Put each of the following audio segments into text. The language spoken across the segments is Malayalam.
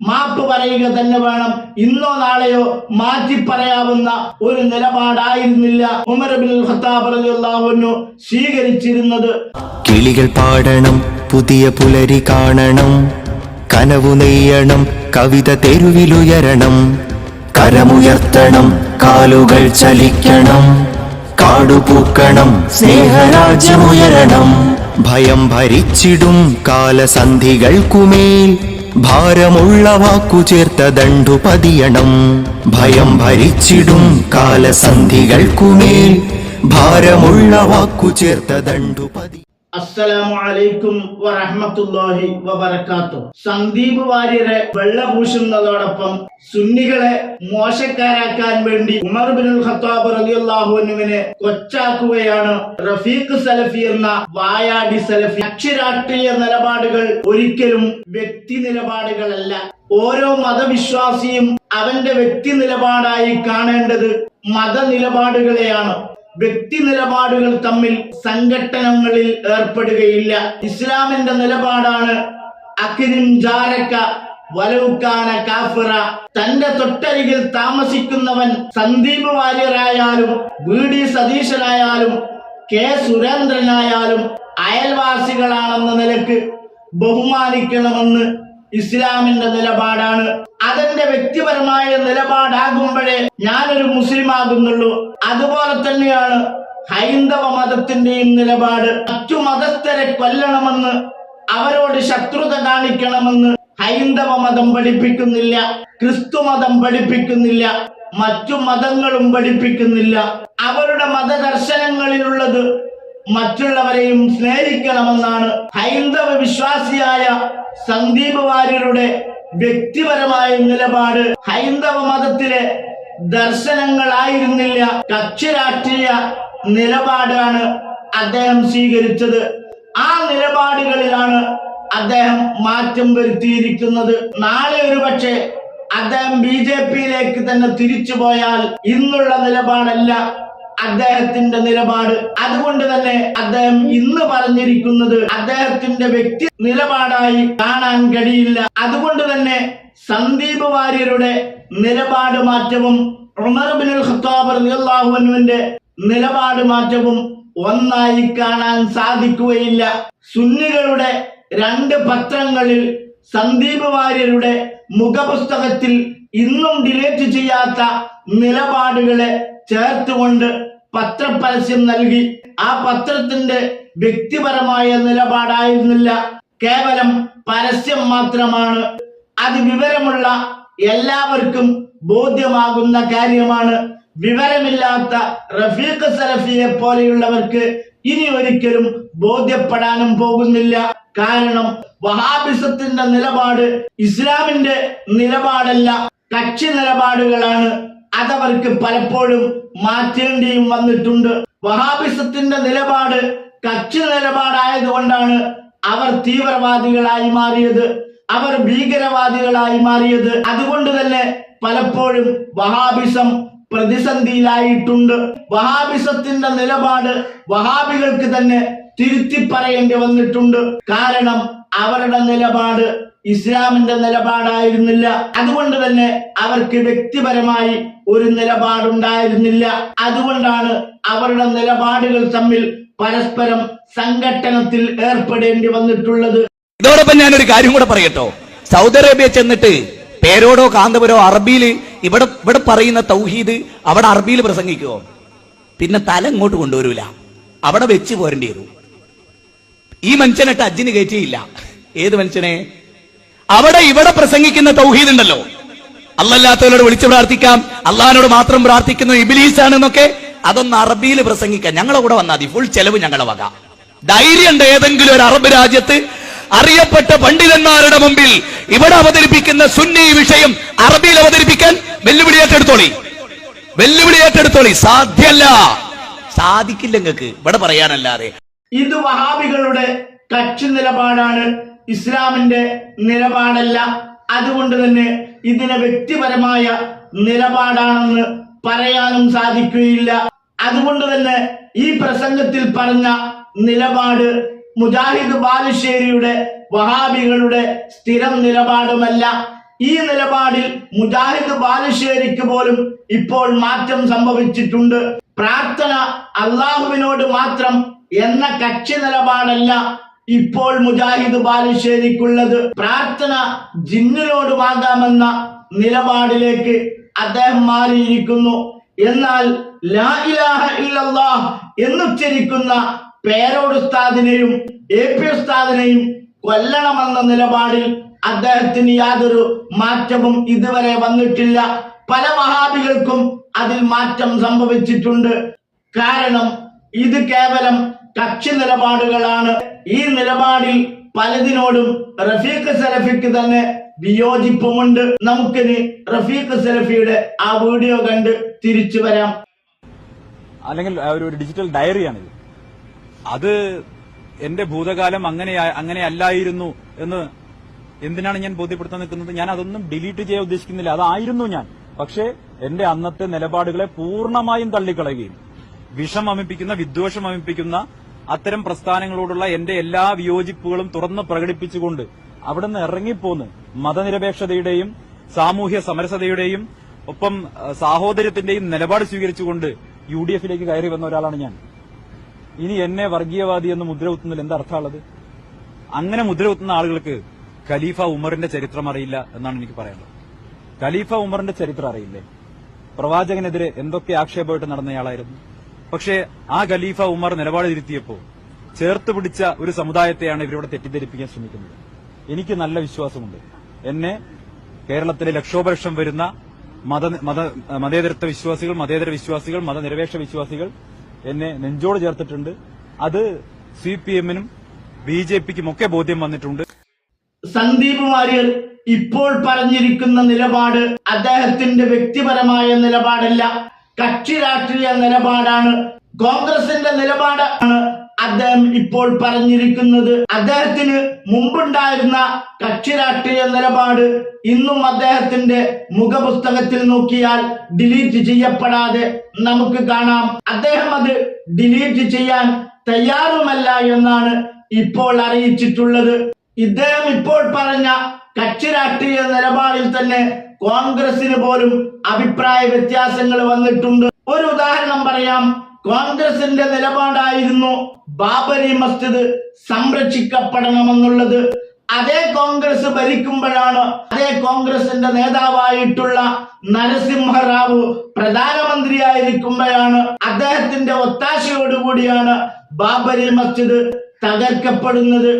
മാപ്പ് പറയുക തന്നെ വേണം. ഇന്നോ നാളെയോ മാറ്റി പറയാവുന്ന ഒരു നിലപാടായിരുന്നില്ല ഉമർ ബിൻ ഖത്താബ് റളിയല്ലാഹു സ്വീകരിച്ചിരുന്നത്. കിളികൾ പാടണം പുതിയ പുലരി കാണണം കനവു നെയ്യണം കവിത തെരുവിലുയരണം കരമുയർത്തണം കാലുകൾ ചലിക്കണം കാടുപൂക്കണം സ്നേഹരാജ്യമുയരണം. ഭയം ഭരിച്ചിടും കാലസന്ധികൾക്കുമേൽ ഭാരമുള്ള വാക്കു ചേർത്ത ദണ്ടു പതിയണം ഭയം ഭരിച്ചിടും കാലസന്ധികൾക്കുമേൽ ഭാരമുള്ള വാക്കു ചേർത്ത ദണ്ടു പതി അസ്സലാമു അലൈക്കും വറഹ്മത്തുള്ളാഹി വബറകാത്തു സന്ദീപ് വാര്യരെ വെള്ള പൂശുന്നതോടൊപ്പം സുന്നികളെ മോശക്കാരാക്കാൻ വേണ്ടി ഉമർ ബിൻ ഖത്താബ് റളിയല്ലാഹു അൻഹുവിനെ കൊച്ചാക്കുകയാണ് റഫീഖ് സലഫി എന്ന വായാടി സലഫി. അക്ഷരാഷ്ട്രീയ നിലപാടുകൾ ഒരിക്കലും വ്യക്തി നിലപാടുകളല്ല. ഓരോ മതവിശ്വാസിയും അവന്റെ വ്യക്തി നിലപാടായി കാണേണ്ടത് മത മതനിലപാടുകളെയാണ്. വ്യക്തി നിലപാടുകൾ തമ്മിൽ സംഘട്ടനങ്ങളിൽ ഏർപ്പെടുകയില്ല. ഇസ്ലാമിന്റെ നിലപാടാണ് അക്കിരിം ജാരക്ക വലവുക്കാന കാഫിറ. തന്റെ തൊട്ടരികിൽ താമസിക്കുന്നവൻ സന്ദീപ് വാര്യരായാലും വി. ഡി. സതീശനായാലും കെ. സുരേന്ദ്രനായാലും അയൽവാസികളാണെന്ന നിലയ്ക്ക് ബഹുമാനിക്കണമെന്ന് ഇസ്ലാമിന്റെ നിലപാടാണ്. അതെന്റെ വ്യക്തിപരമായ നിലപാടാകുമ്പോഴേ ഞാനൊരു മുസ്ലിം ആകുന്നുള്ളൂ അതുപോലെ തന്നെയാണ് ഹൈന്ദവ മതത്തിന്റെയും നിലപാട് മറ്റു മതസ്ഥരെ കൊല്ലണമെന്ന് അവരോട് ശത്രുത കാണിക്കണമെന്ന് ഹൈന്ദവ മതം പഠിപ്പിക്കുന്നില്ല ക്രിസ്തു മതം പഠിപ്പിക്കുന്നില്ല മറ്റു മതങ്ങളും പഠിപ്പിക്കുന്നില്ല. അവരുടെ മതദർശനങ്ങളിലുള്ളത് മറ്റുള്ളവരെയും സ്നേഹിക്കണമെന്നാണ് ഹൈന്ദവ വിശ്വാസിയായ സന്ദീപ് വാര്യരുടെ വ്യക്തിപരമായ നിലപാട്. ഹൈന്ദവ മതത്തിലെ ദർശനങ്ങളായിരുന്നില്ല. കക്ഷി രാഷ്ട്രീയ നിലപാടാണ് അദ്ദേഹം സ്വീകരിച്ചത്. ആ നിലപാടുകളിലാണ് അദ്ദേഹം മാറ്റം വരുത്തിയിരിക്കുന്നത്. നാളെ ഒരു പക്ഷേ അദ്ദേഹം ബി ജെ പിയിലേക്ക് തന്നെ തിരിച്ചു പോയാൽ ഇന്നുള്ള നിലപാടല്ല അദ്ദേഹത്തിന്റെ നിലപാട്. അതുകൊണ്ട് തന്നെ അദ്ദേഹം ഇന്ന് പറഞ്ഞിരിക്കുന്നത് അദ്ദേഹത്തിന്റെ വ്യക്തി നിലപാടായി കാണാൻ കഴിയില്ല. അതുകൊണ്ട് തന്നെ സന്ദീപ് വാര്യരുടെ നിലപാട് മാറ്റവും ഉമർ ബിൻ ഖത്താബ് റളിയല്ലാഹു അൻഹുവിന്റെ നിലപാട് മാറ്റവും ഒന്നായി കാണാൻ സാധിക്കുകയില്ല. സുന്നികളുടെ രണ്ട് പത്രങ്ങളിൽ സന്ദീപ് വാര്യരുടെ മുഖപുസ്തകത്തിൽ ഇന്നും ഡിലേറ്റ് ചെയ്യാത്ത നിലപാടുകളെ ചേർത്തുകൊണ്ട് പത്രപരസ്യം നൽകി. ആ പത്രത്തിന്റെ വ്യക്തിപരമായ നിലപാടായിരുന്നില്ല. കേവലം പരസ്യം മാത്രമാണ്. അത് വിവരമുള്ള എല്ലാവർക്കും ബോധ്യമാകുന്ന കാര്യമാണ്. വിവരമില്ലാത്ത റഫീഖ് സലഫിയെ പോലെയുള്ളവർക്ക് ഇനി ഒരിക്കലും ബോധ്യപ്പെടാനും പോകുന്നില്ല. കാരണം വഹാബിസത്തിന്റെ നിലപാട് ഇസ്ലാമിന്റെ നിലപാടല്ല കക്ഷി നിലപാടുകളാണ്. അതവർക്ക് പലപ്പോഴും മാറ്റേണ്ടിയും വന്നിട്ടുണ്ട്. വഹാബിസത്തിന്റെ നിലപാട് കക്ഷി നിലപാടായതുകൊണ്ടാണ് അവർ തീവ്രവാദികളായി മാറിയത്. അവർ ഭീകരവാദികളായി മാറിയത്. അതുകൊണ്ട് തന്നെ പലപ്പോഴും വഹാബിസം പ്രതിസന്ധിയിലായിട്ടുണ്ട്. വഹാബിസത്തിന്റെ നിലപാട് വഹാബികൾക്ക് തന്നെ തിരുത്തി പറയേണ്ടി വന്നിട്ടുണ്ട്. കാരണം അവരുടെ നിലപാട് ഇസ്ലാമിന്റെ നിലപാടായിരുന്നില്ല. അതുകൊണ്ട് തന്നെ അവർക്ക് വ്യക്തിപരമായി ഒരു നിലപാടുണ്ടായിരുന്നില്ല. അതുകൊണ്ടാണ് അവരുടെ നിലപാടുകൾ തമ്മിൽ പരസ്പരം സംഘട്ടനത്തിൽ ഏർപ്പെടേണ്ടി വന്നിട്ടുള്ളത്. ഇതോടൊപ്പം ഞാനൊരു കാര്യം കൂടെ പറയട്ടോ. സൗദി അറേബ്യ ചെന്നിട്ട് പേരോടോ കാന്തപുരോ അറബിയിൽ ഇവിടെ ഇവിടെ പറയുന്ന തൗഹീദ് അവിടെ അറബിയിൽ പ്രസംഗിക്കുമോ പിന്നെ തല ഇങ്ങോട്ട് കൊണ്ടുവരൂല. അവിടെ വെച്ച് പോരേണ്ടി വരും. ഈ മനുഷ്യനിട്ട് അജിന് കയറ്റിയില്ല. ഏത് മനുഷ്യനെ? അവിടെ ഇവിടെ പ്രസംഗിക്കുന്ന തൗഹീദ് ഉണ്ടല്ലോ അല്ലല്ലാത്തവരോട് വിളിച്ചു പ്രാർത്ഥിക്കാം. അള്ളഹാനോട് മാത്രം പ്രാർത്ഥിക്കുന്ന ഇബിലീസ് ആണെന്നൊക്കെ അതൊന്ന് അറബിയിൽ പ്രസംഗിക്കാം. ഞങ്ങളെ കൂടെ വന്നാൽ മതി. ഫുൾ ചെലവ് ഞങ്ങളെ വക. ധൈര്യമുണ്ട് ഏതെങ്കിലും ഒരു അറബ് രാജ്യത്ത് അറിയപ്പെട്ട പണ്ഡിതന്മാരുടെ മുമ്പിൽ ഇവിടെ അവതരിപ്പിക്കുന്ന സുന്നി വിഷയം അറബിയിൽ അവതരിപ്പിക്കാൻ വെല്ലുവിളി ഏറ്റെടുത്തോളി വെല്ലുവിളി ഏറ്റെടുത്തോളി സാധ്യല്ല സാധിക്കില്ല നിങ്ങൾക്ക് ഇവിടെ പറയാനല്ലാതെ. ഇത് വഹാബികളുടെ കക്ഷി നിലപാടാണ്. ഇസ്ലാമിന്റെ നിലപാടല്ല. അതുകൊണ്ട് തന്നെ ഇതിനെ വ്യക്തിപരമായ നിലപാടാണെന്ന് പറയാനും സാധിക്കുകയില്ല. അതുകൊണ്ട് തന്നെ ഈ പ്രസംഗത്തിൽ പറഞ്ഞ നിലപാട് മുജാഹിദ് ബാലുശ്ശേരിയുടെ വഹാബികളുടെ സ്ഥിരം നിലപാടുമല്ല. ഈ നിലപാടിൽ മുജാഹിദ് ബാലുശ്ശേരിക്ക് പോലും ഇപ്പോൾ മാറ്റം സംഭവിച്ചിട്ടുണ്ട്. പ്രാർത്ഥന അള്ളാഹുവിനോട് മാത്രം എന്ന കക്ഷി നിലപാടല്ല. ഇപ്പോൾ മുജാഹിദ് ബാലുശ്ശേരിക്കുള്ളത് പ്രാർത്ഥന ജിന്നിനോട് വാങ്ങാമെന്ന നിലപാടിലേക്ക് അദ്ദേഹം മാറിയിരിക്കുന്നു. എന്നാൽ ലാ ഇലാഹ ഇല്ലല്ലാഹ് എ പി ഉസ്താദിനെയും കൊല്ലണമെന്ന നിലപാടിൽ അദ്ദേഹത്തിന് യാതൊരു മാറ്റവും ഇതുവരെ വന്നിട്ടില്ല. പല മഹാബികൾക്കും അതിൽ മാറ്റം സംഭവിച്ചിട്ടുണ്ട്. കാരണം ഇത് കേവലം കക്ഷി നിലപാടുകളാണ്. ഈ നിലപാടിൽ പലതിനോടും റഫീഖ് സലഫിക്ക് തന്നെ വിയോജിപ്പുമുണ്ട്. നമുക്കിനി റഫീഖ് സലഫിയുടെ ആ വീഡിയോ കണ്ട് തിരിച്ചു വരാം. അല്ലെങ്കിൽ ഒരു ഡിജിറ്റൽ ഡയറിയാണിത് അത് എന്റെ ഭൂതകാലം അങ്ങനെ അങ്ങനെ അല്ലായിരുന്നു എന്ന് എന്തിനാണ് ഞാൻ ബോധ്യപ്പെടുത്താൻ നിൽക്കുന്നത്? ഞാൻ അതൊന്നും ഡിലീറ്റ് ചെയ്യാൻ ഉദ്ദേശിക്കുന്നില്ല. അതായിരുന്നു ഞാൻ. പക്ഷേ എന്റെ അന്നത്തെ നിലപാടുകളെ പൂർണമായും തള്ളിക്കളയുകയും വിഷം അമിപ്പിക്കുന്ന വിദ്വേഷം അമിപ്പിക്കുന്ന അത്തരം പ്രസ്ഥാനങ്ങളോടുള്ള എന്റെ എല്ലാ വിയോജിപ്പുകളും തുറന്ന് പ്രകടിപ്പിച്ചുകൊണ്ട് അവിടെ നിന്ന് ഇറങ്ങിപ്പോന്ന് മതനിരപേക്ഷതയുടെയും സാമൂഹ്യ സമരസതയുടെയും ഒപ്പം സാഹോദര്യത്തിന്റെയും നിലപാട് സ്വീകരിച്ചുകൊണ്ട് യു ഡി എഫിലേക്ക് കയറി വന്ന ഒരാളാണ് ഞാൻ. ഇനി എന്നെ വർഗീയവാദി എന്ന് മുദ്രകുത്തുന്നതിൽ എന്താ അർത്ഥമുള്ളത്? അങ്ങനെ മുദ്രകുത്തുന്ന ആളുകൾക്ക് ഖലീഫ ഉമറിന്റെ ചരിത്രം അറിയില്ല എന്നാണ് എനിക്ക് പറയാനുള്ളത്. ഖലീഫ ഉമറിന്റെ ചരിത്രം അറിയില്ലേ? പ്രവാചകനെതിരെ എന്തൊക്കെ ആക്ഷേപമായിട്ട് നടന്നയാളായിരുന്നു? പക്ഷേ ആ ഖലീഫ ഉമർ നിലപാട് തിരുത്തിയപ്പോൾ ചേർത്ത് പിടിച്ച ഒരു സമുദായത്തെയാണ് ഇവരിവിടെ തെറ്റിദ്ധരിപ്പിക്കാൻ ശ്രമിക്കുന്നത്. എനിക്ക് നല്ല വിശ്വാസമുണ്ട്. എന്നെ കേരളത്തിലെ ലക്ഷോപലക്ഷം വരുന്ന മത മത മതേതരത്വ വിശ്വാസികൾ മതേതര വിശ്വാസികൾ മതനിരപേക്ഷ വിശ്വാസികൾ എന്നെ നെഞ്ചോട് ചേർത്തിട്ടുണ്ട്. അത് സി പി എമ്മിനും ബി ജെ പിക്കും ഒക്കെ ബോധ്യം വന്നിട്ടുണ്ട്. സന്ദീപ് വാര്യർ ഇപ്പോൾ പറഞ്ഞിരിക്കുന്ന നിലപാട് അദ്ദേഹത്തിന്റെ വ്യക്തിപരമായ നിലപാടല്ല. കക്ഷി രാഷ്ട്രീയ നിലപാടാണ്. കോൺഗ്രസിന്റെ നിലപാടാണ് അദ്ദേഹം ഇപ്പോൾ പറഞ്ഞിരിക്കുന്നത്. അദ്ദേഹത്തിന് മുമ്പുണ്ടായിരുന്ന കക്ഷി രാഷ്ട്രീയ നിലപാട് ഇന്നും അദ്ദേഹത്തിന്റെ മുഖപുസ്തകത്തിൽ നോക്കിയാൽ ഡിലീറ്റ് ചെയ്യപ്പെടാതെ നമുക്ക് കാണാം. അദ്ദേഹം അത് ഡിലീറ്റ് ചെയ്യാൻ തയ്യാറുമല്ല എന്നാണ് ഇപ്പോൾ അറിയിച്ചിട്ടുള്ളത്. ഇദ്ദേഹം ഇപ്പോൾ പറഞ്ഞ കക്ഷി രാഷ്ട്രീയ നിലപാടിൽ തന്നെ കോൺഗ്രസിന് പോലും അഭിപ്രായ വ്യത്യാസങ്ങൾ വന്നിട്ടുണ്ട്. ഒരു ഉദാഹരണം പറയാം. കോൺഗ്രസിന്റെ നിലപാടായിരുന്നു ബാബരി മസ്ജിദ് സംരക്ഷിക്കപ്പെടണമെന്നുള്ളത്. അതേ കോൺഗ്രസ് ഭരിക്കുമ്പോഴാണ് അതേ കോൺഗ്രസിന്റെ നേതാവായിട്ടുള്ള നരസിംഹറാവു പ്രധാനമന്ത്രിയായിരിക്കുമ്പോഴാണ് അദ്ദേഹത്തിന്റെ ഒത്താശയോടുകൂടിയാണ് ബാബരി മസ്ജിദ് തകർക്കപ്പെടുന്നത്.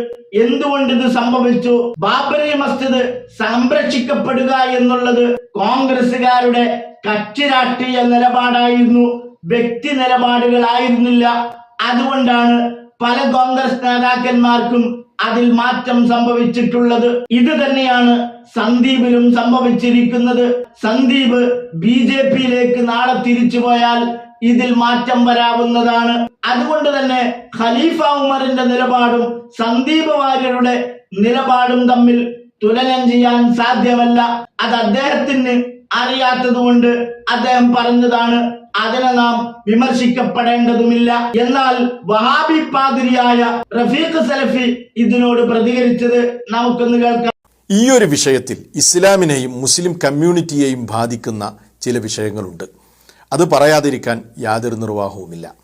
എന്തുകൊണ്ട് ഇത് സംഭവിച്ചു? ബാബരി മസ്ജിദ് സംരക്ഷിക്കപ്പെടുക എന്നുള്ളത് കോൺഗ്രസുകാരുടെ കക്ഷി രാഷ്ട്രീയ നിലപാടായിരുന്നു. വ്യക്തി നിലപാടുകളായിരുന്നില്ല. അതുകൊണ്ടാണ് പല കോൺഗ്രസ് നേതാക്കന്മാർക്കും അതിൽ മാറ്റം സംഭവിച്ചിട്ടുള്ളത്. ഇത് തന്നെയാണ് സന്ദീപിലും സംഭവിച്ചിരിക്കുന്നത്. സന്ദീപ് ബി ജെ പിയിലേക്ക് നാളെ തിരിച്ചു പോയാൽ ഇതിൽ മാറ്റം വരാവുന്നതാണ്. അതുകൊണ്ട് തന്നെ ഖലീഫ ഉമറിന്റെ നിലപാടും സന്ദീപ് വാര്യരുടെ നിലപാടും തമ്മിൽ തുലനം ചെയ്യാൻ സാധ്യമല്ല. അത് അദ്ദേഹത്തിന് അറിയാത്തതുകൊണ്ട് അദ്ദേഹം പറഞ്ഞതാണ് അതിനെ നാം വിമർശിക്കപ്പെടേണ്ടതുമില്ല. എന്നാൽ വഹാബി പാതിരിയായ റഫീഖ് സലഫി ഇതിനോട് പ്രതികരിച്ചത് നമുക്കൊന്ന് കേൾക്കാം. ഈ ഒരു വിഷയത്തിൽ ഇസ്ലാമിനെയും മുസ്ലിം കമ്മ്യൂണിറ്റിയെയും ബാധിക്കുന്ന ചില വിഷയങ്ങളുണ്ട്. അത് പറയാതിരിക്കാൻ യാതൊരു നിർവാഹവുമില്ല.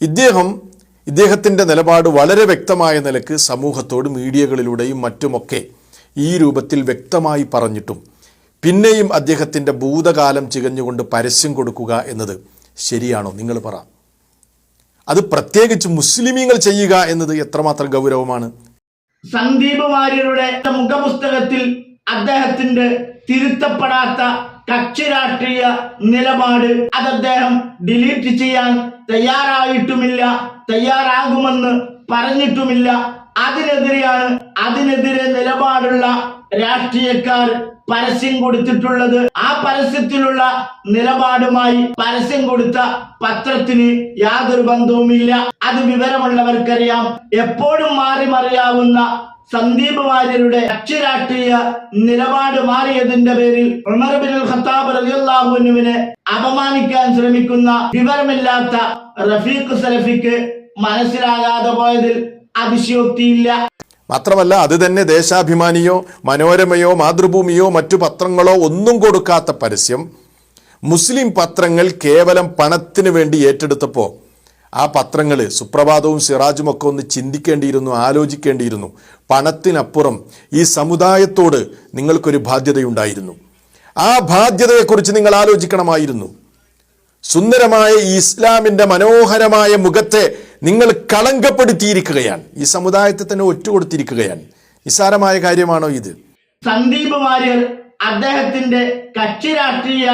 ഇദ്ദേഹം ഇദ്ദേഹത്തിന്റെ നിലപാട് വളരെ വ്യക്തമായ നിലയ്ക്ക് സമൂഹത്തോട് മീഡിയകളിലൂടെയും മറ്റുമൊക്കെ ഈ രൂപത്തിൽ വ്യക്തമായി പറഞ്ഞിട്ടും പിന്നെയും അദ്ദേഹത്തിന്റെ ഭൂതകാലം ചികഞ്ഞുകൊണ്ട് പരസ്യം കൊടുക്കുക എന്നത് ശരിയാണോ? നിങ്ങൾ പറ. അത് പ്രത്യേകിച്ച് മുസ്ലിമീങ്ങൾ ചെയ്യുക എന്നത് എത്രമാത്രം ഗൗരവമാണ്? സന്ദീപ് വാര്യരുടെ മുഖപുസ്തകത്തിൽ അദ്ദേഹത്തിന്റെ തിരുത്തപ്പെടാത്ത കക്ഷി രാഷ്ട്രീയ നിലപാട് അത് അദ്ദേഹം ഡിലീറ്റ് ചെയ്യാൻ തയ്യാറായിട്ടുമില്ല തയ്യാറാകുമെന്ന് പറഞ്ഞിട്ടുമില്ല. അതിനെതിരെയാണ് അതിനെതിരെ നിലപാടുള്ള രാഷ്ട്രീയക്കാർ പരസ്യം കൊടുത്തിട്ടുള്ളത്. ആ പരസ്യത്തിലുള്ള നിലപാടുമായി പരസ്യം കൊടുത്ത പത്രത്തിന് യാതൊരു ബന്ധവുമില്ല. അത് വിവരമുള്ളവർക്കറിയാം. എപ്പോഴും മാറി മറിയാവുന്ന സന്ദീപ് വാര്യരുടെ അക്ഷരാഷ്ട്രീയ നിലപാട് മാറിയതിന്റെ പേരിൽ ഉമർ ഖത്താബ് റളിയല്ലാഹുവിനെ അപമാനിക്കാൻ ശ്രമിക്കുന്ന വിവരമില്ലാത്ത റഫീഖ് സലഫിക്ക് മനസ്സിലാകാതെ പോയതിൽ അതിശയോക്തിയില്ല. മാത്രമല്ല അത് തന്നെ ദേശാഭിമാനിയോ മനോരമയോ മാതൃഭൂമിയോ മറ്റു പത്രങ്ങളോ ഒന്നും കൊടുക്കാത്ത പരസ്യം. മുസ്ലിം പത്രങ്ങൾ കേവലം പണത്തിന് വേണ്ടി ഏറ്റെടുത്തപ്പോൾ ആ പത്രങ്ങൾ സുപ്രഭാതവും സിറാജും ഒക്കെ ഒന്ന് ചിന്തിക്കേണ്ടിയിരുന്നു ആലോചിക്കേണ്ടിയിരുന്നു. പണത്തിനപ്പുറം ഈ സമുദായത്തോട് നിങ്ങൾക്കൊരു ബാധ്യതയുണ്ടായിരുന്നു. ആ ബാധ്യതയെക്കുറിച്ച് നിങ്ങൾ ആലോചിക്കണമായിരുന്നു. സുന്ദരമായ ഈ ഇസ്ലാമിന്റെ മനോഹരമായ മുഖത്തെ നിങ്ങൾ കളങ്കപ്പെടുത്തിയിരിക്കുകയാണ്. ഈ സമുദായത്തെ തന്നെ ഒറ്റുകൊടുത്തിരിക്കുകയാണ്. നിസ്സാരമായ കാര്യമാണോ ഇത്? സന്ദീപ് വാര്യർ അദ്ദേഹത്തിന്റെ കക്ഷി രാഷ്ട്രീയ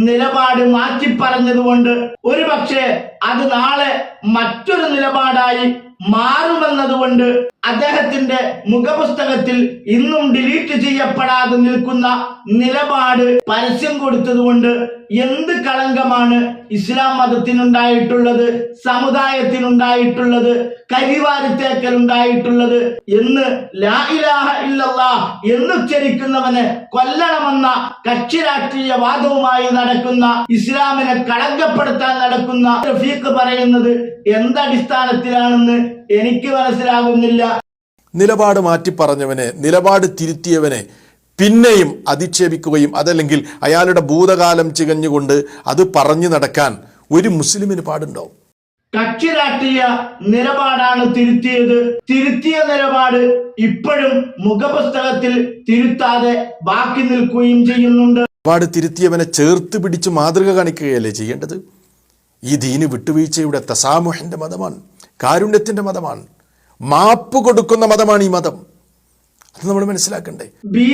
നിലപാട് മാറ്റി പറഞ്ഞതുകൊണ്ട് ഒരു പക്ഷേ അത് നാളെ മറ്റൊരു നിലപാടായി മാറുമെന്നതുകൊണ്ട് അദ്ദേഹത്തിന്റെ മുഖപുസ്തകത്തിൽ ഇന്നും ഡിലീറ്റ് ചെയ്യപ്പെടാതെ നിൽക്കുന്ന നിലപാട് പരസ്യം കൊടുത്തതുകൊണ്ട് എന്ത് കളങ്കമാണ് ഇസ്ലാം മതത്തിനുണ്ടായിട്ടുള്ളത് സമുദായത്തിനുണ്ടായിട്ടുള്ളത് കരിവാരിത്തേക്കൽ ഉണ്ടായിട്ടുള്ളത് എന്ന് ലാഹിലാഹ ഇല്ലല്ലാ എന്നുച്ചരിക്കുന്നവനെ കൊല്ലണമെന്ന കക്ഷി രാഷ്ട്രീയ വാദവുമായി നടക്കുന്ന ഇസ്ലാമിനെ കളങ്കപ്പെടുത്താൻ നടക്കുന്ന റഫീഖ് പറയുന്നത് എന്തടിസ്ഥാനത്തിലാണെന്ന് എനിക്ക് മനസ്സിലാകുന്നില്ല. നിലപാട് മാറ്റി പറഞ്ഞവനെ നിലപാട് തിരുത്തിയവനെ പിന്നെയും അധിക്ഷേപിക്കുകയും അതല്ലെങ്കിൽ അയാളുടെ ഭൂതകാലം ചികഞ്ഞുകൊണ്ട് അത് പറഞ്ഞു നടക്കാൻ ഒരു മുസ്ലിമിന് പാടുണ്ടോ? കക്ഷി രാഷ്ട്രീയ നിലപാടാണ് തിരുത്തിയത്. തിരുത്തിയ നിലപാട് ഇപ്പോഴും മുഖപുസ്തകത്തിൽ തിരുത്താതെ ബാക്കി നിൽക്കുകയും ചെയ്യുന്നുണ്ട്. നിലപാട് തിരുത്തിയവനെ ചേർത്ത് പിടിച്ച് മാതൃക കാണിക്കുകയല്ലേ ചെയ്യേണ്ടത്? ഈ ദീന് വിട്ടുവീഴ്ചയുടെ തസാമുഹന്റെ മതമാണ് കാരുണ്യത്തിന്റെ മതമാണ് മാപ്പ് കൊടുക്കുന്ന മതമാണ് ഈ മതം. അത് നമ്മൾ മനസ്സിലാക്കണ്ടേ? ബി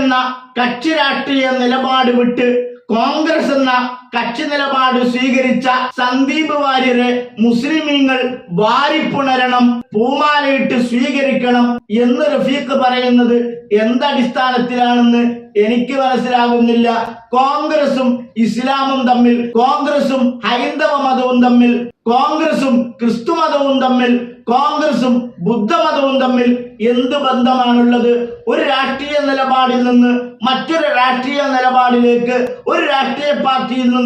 എന്ന കക്ഷി രാഷ്ട്രീയ നിലപാട് വിട്ട് കോൺഗ്രസ് എന്ന കക്ഷി നിലപാട് സ്വീകരിച്ച സന്ദീപ് വാര്യരെ മുസ്ലിമീങ്ങൾ വാരിപ്പുണരണം പൂമാലയിട്ട് സ്വീകരിക്കണം എന്ന് റഫീഖ് പറയുന്നത് എന്തടിസ്ഥാനത്തിലാണെന്ന് എനിക്ക് മനസ്സിലാകുന്നില്ല. കോൺഗ്രസും ഇസ്ലാമും തമ്മിൽ കോൺഗ്രസും ഹൈന്ദവ മതവും തമ്മിൽ കോൺഗ്രസും ക്രിസ്തു മതവും തമ്മിൽ കോൺഗ്രസും ബുദ്ധമതവും തമ്മിൽ എന്ത് ബന്ധമാണുള്ളത്? ഒരു രാഷ്ട്രീയ നിലപാടിൽ നിന്ന് മറ്റൊരു രാഷ്ട്രീയ നിലപാടിലേക്ക് ഒരു രാഷ്ട്രീയ പാർട്ടിയിൽ നിന്ന്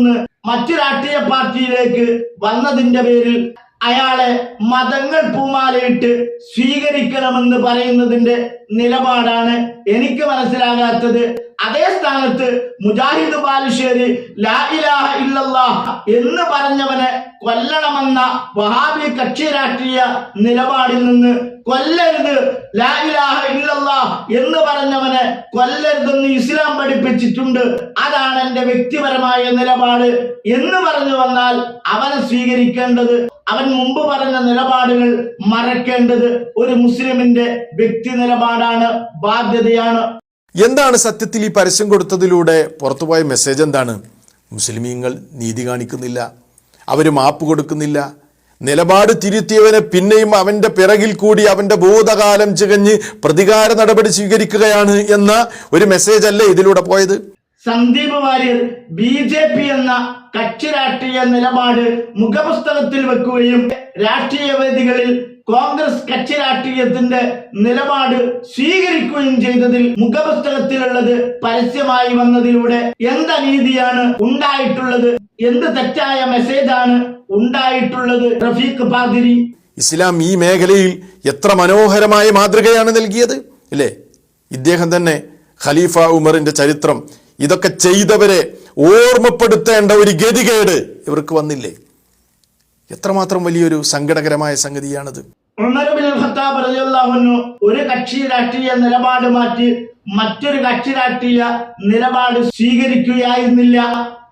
മറ്റു രാഷ്ട്രീയ പാർട്ടിയിലേക്ക് വന്നതിന്റെ പേരിൽ അയാളെ മതങ്ങൾ പൂമാലയിട്ട് സ്വീകരിക്കണമെന്ന് പറയുന്നതിന്റെ നിലപാടാണ് എനിക്ക് മനസ്സിലാകാത്തത്. അതേ സ്ഥാനത്ത് മുജാഹിദ് ബാലുശ്ശേരി ലാ ഇലാഹ എന്ന് പറഞ്ഞവനെ കൊല്ലണമെന്ന വഹാബി കക്ഷി രാഷ്ട്രീയ നിലപാടിൽ നിന്ന് കൊല്ലരുത്. ലാ ഇലാഹ എന്ന് പറഞ്ഞവനെ കൊല്ലരുതെന്ന് ഇസ്ലാം പഠിപ്പിച്ചിട്ടുണ്ട്. അതാണ് എന്റെ വ്യക്തിപരമായ നിലപാട് എന്ന് പറഞ്ഞു വന്നാൽ അവനെ സ്വീകരിക്കേണ്ടത് അവൻ മുമ്പ് പറഞ്ഞ നിലപാടുകൾ മറക്കേണ്ടത് ഒരു മുസ്ലിമിന്റെ വ്യക്തി നിലപാടാണ് ബാധ്യതയാണ്. എന്താണ് സത്യത്തിൽ ഈ പരസ്യം കൊടുത്തതിലൂടെ പുറത്തുപോയ മെസ്സേജ് എന്താണ്? മുസ്ലിമീങ്ങൾ നീതി കാണിക്കുന്നില്ല അവർ മാപ്പ് കൊടുക്കുന്നില്ല. നിലപാട് തിരുത്തിയവനെ പിന്നെയും അവന്റെ പിറകിൽ കൂടി അവന്റെ ഭൂതകാലം ചികഞ്ഞ് പ്രതികാര നടപടി സ്വീകരിക്കുകയാണ് എന്ന ഒരു മെസ്സേജ് അല്ലേ ഇതിലൂടെ പോയത്? Sandeep Warrier B J P എന്ന കക്ഷി രാഷ്ട്രീയ നിലപാട് മുഖപുസ്തകത്തിൽ വെക്കുകയും രാഷ്ട്രീയ വേദികളിൽ കോൺഗ്രസ് കക്ഷി രാഷ്ട്രീയത്തിന്റെ നിലപാട് സ്വീകരിക്കുകയും ചെയ്തതിൽ മുഖപുസ്തകത്തിലുള്ളത് പരസ്യമായി വന്നതിലൂടെ എന്ത് അനീതിയാണ് ഉണ്ടായിട്ടുള്ളത്? എന്ത് തെറ്റായ മെസ്സേജാണ് ഉണ്ടായിട്ടുള്ളത്? റഫീഖ് പാതിരി. ഇസ്ലാം ഈ മേഖലയിൽ എത്ര മനോഹരമായ മാതൃകയാണ് നൽകിയത്? ഇല്ലേ? ഇദ്ദേഹം തന്നെ ഖലീഫ ഉമറിന്റെ ചരിത്രം ഇതൊക്കെ ചെയ്തവരെ ഓർമ്മപ്പെടുത്തേണ്ട ഒരു ഗതികേട് ഇവർക്ക് വന്നില്ലേ? എത്രമാത്രം വലിയൊരു സങ്കടകരമായ സംഗതിയാണത്. ഒരു കക്ഷി രാഷ്ട്രീയ നിലപാട് മാറ്റി മറ്റൊരു കക്ഷി രാഷ്ട്രീയ നിലപാട് സ്വീകരിക്കുകയായിരുന്നില്ല.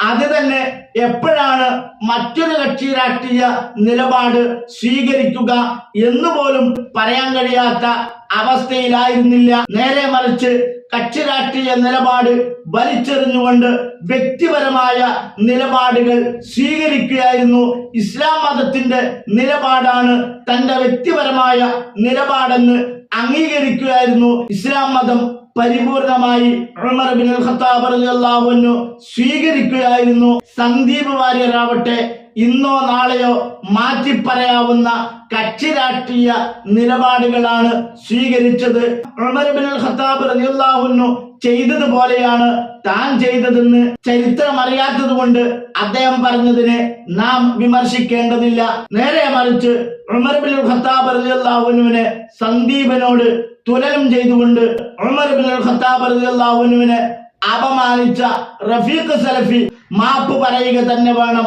അത് തന്നെ എപ്പോഴാണ് മറ്റൊരു കക്ഷി രാഷ്ട്രീയ നിലപാട് സ്വീകരിക്കുക എന്ന് പോലും പറയാൻ കഴിയാത്ത അവസ്ഥയിലായിരുന്നില്ല. നേരെ മറിച്ച് കക്ഷി രാഷ്ട്രീയ നിലപാട് വലിച്ചെറിഞ്ഞുകൊണ്ട് വ്യക്തിപരമായ നിലപാടുകൾ സ്വീകരിക്കുകയായിരുന്നു. ഇസ്ലാം മതത്തിന്റെ നിലപാടാണ് തന്റെ വ്യക്തിപരമായ നിലപാടെന്ന് അംഗീകരിക്കുകയായിരുന്നു ഇസ്ലാം മതം. പരിപൂർണമായി സ്വീകരിക്കുകയായിരുന്നു. സന്ദീപ് വാര്യർ ആവട്ടെ ഇന്നോ നാളെയോ മാറ്റി പറയാവുന്ന കക്ഷി രാഷ്ട്രീയ നിലപാടുകളാണ് സ്വീകരിച്ചത്. ഖത്താബ് ചെയ്തതുപോലെയാണ് താൻ ചെയ്തതെന്ന് ചരിത്രം അറിയാത്തത് കൊണ്ട് അദ്ദേഹം പറഞ്ഞതിനെ നാം വിമർശിക്കേണ്ടതില്ല. നേരെ മറിച്ച് ഉമർ ബിൻ ഖത്താബ് റലിയുല്ലാഹുനുവിനെ സന്ദീപനോട് തുലനം ചെയ്തുകൊണ്ട് ഉമർ ബിൻ ഖത്താബ് റലിയുല്ലാഹുനുവിനെ അപമാനിച്ച റഫീഖ് സലഫി മാപ്പ് പറയുക തന്നെ വേണം.